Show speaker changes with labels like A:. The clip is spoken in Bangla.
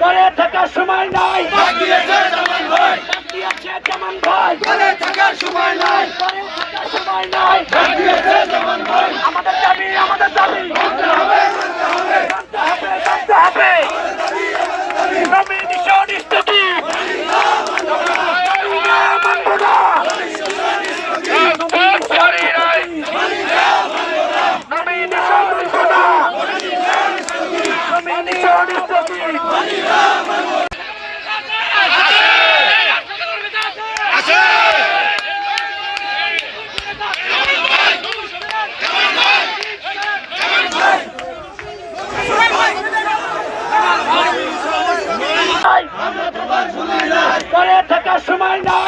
A: করে থাকার সময়
B: নাই। দিয়েছে যেমন ভাই
A: করে থাকার সময় নাই।
B: সময় নাই। পরে থাকার সময়
A: না